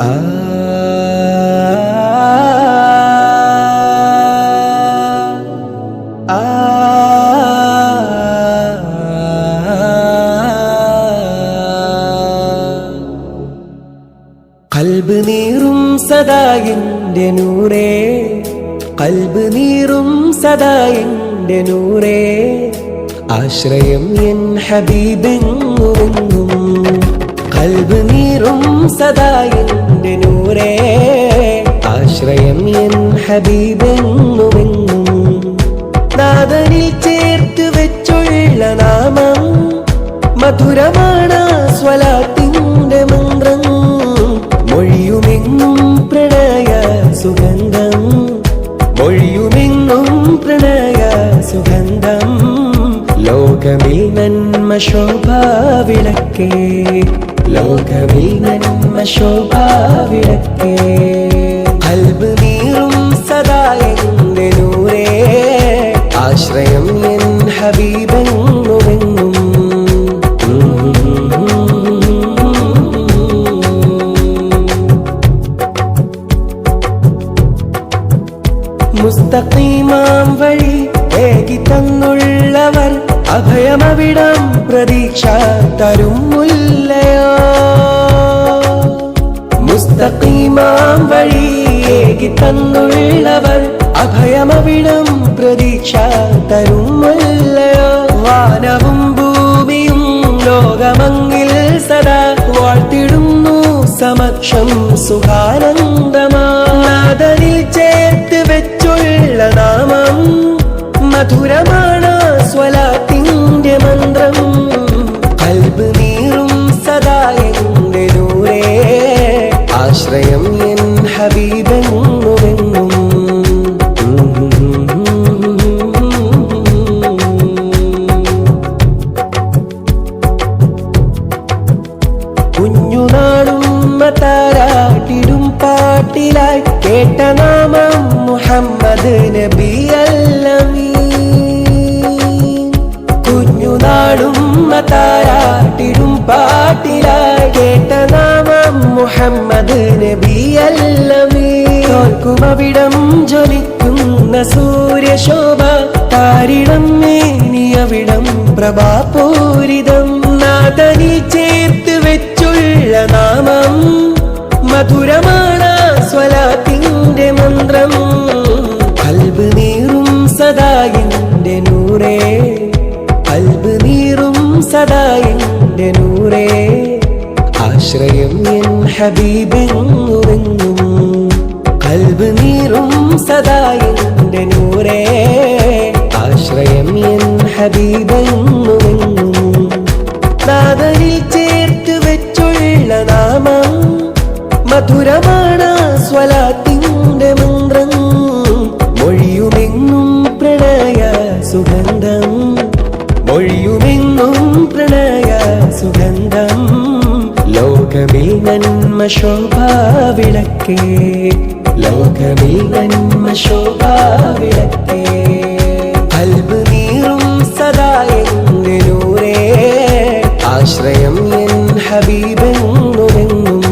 കൽബ് നീറും സദാ എന്റെ നൂറേ. കൽബ് നീറും സദാ എന്റെ നൂറേ. ആശ്രയം എൻ ഹബീബെങ്ങുമെങ്ങും കൽബ് നീറും സദാ നൂറേ. ആശ്രയം എൻ ഹബീബെങ്ങുമെങ്ങും നാദനിൽ ചേർത്ത് വെച്ചുള്ള നാമം മധുരമാണ് സ്വലാത്തിന്റെ മന്ത്രം. മൊഴിയുമെങ്ങും പ്രണയ സുഗന്ധം. മൊഴിയുമെങ്ങും പ്രണയ സുഗന്ധം. ലോകമിൽ നന്മ ശോഭാവിളക്കേ. ലോകമിൽ നന്മ ശോഭാവിളക്കേ കൽബ് നീറും. സദാ എന്റെ നൂറേ ആശ്രയം എൻ ഹബീബെങ്ങുമെങ്ങും മുസ്തഖീമാം വഴി ഏകി തന്നുള്ളവർ അഭയമവിടം പ്രതീക്ഷ തരും മുല്ലയോ വഴി ഏകി തന്നുള്ളവർ അഭയമവിടം പ്രതീക്ഷ തരും മുല്ലയോ വാനവും ഭൂമിയും ലോകമങ്ങിൽ സദാ വാഴ്ത്തിടുന്നു സമക്ഷം സുഖാനന്ദമാതനിൽ ചേർത്ത് വെച്ചുള്ള നാമം മധുരമാണ് ഹബീബെങ്ങുമെങ്ങും കുഞ്ഞുനാളും താരാട്ടിടും പാട്ടിലായി കേട്ട നാമം മുഹമ്മദ് നബി കുഞ്ഞുനാളും താരാട്ടിടും പാട്ടിലായി കേട്ട നാമം മുഹമ്മദ് നബി തോൽക്കുമവിടം ജ്വലിക്കുന്ന സൂര്യശോഭ താരിടം മേനിയവിടം പ്രഭാപൂരിതം നാദനി ചേർത്ത് വെച്ചുള്ള നാമം മധുരമാണ് സ്വലാത്തിന്റെ മന്ത്രം. അൽബ് നീറും സദാ എന്റെ നൂറേ. അൽബ് നീറും സദാ എന്റെ നൂറേ. ആശ്രയം എൻ ഹബീബെങ്ങുമെങ്ങും കൽബ് നീറും സദാ എന്റെ നൂറേ. ആശ്രയം എൻ ഹബീബെങ്ങുമെങ്ങും നാദനിൽ ചേർത്ത് വെച്ചുള്ള നാമം മധുരമാണ് സ്വലാത്തിന്റെ മന്ത്രം. മൊഴിയുമെങ്ങും പ്രണയ സുഗന്ധം. മൊഴിയുമെങ്ങും പ്രണയ സുഗന്ധം. ലോകമിൽ നന്മ ശോഭാവിളക്കേ. അൽബ് ആശ്രയം എൻ ഹബീബെന്നുമെങ്ങും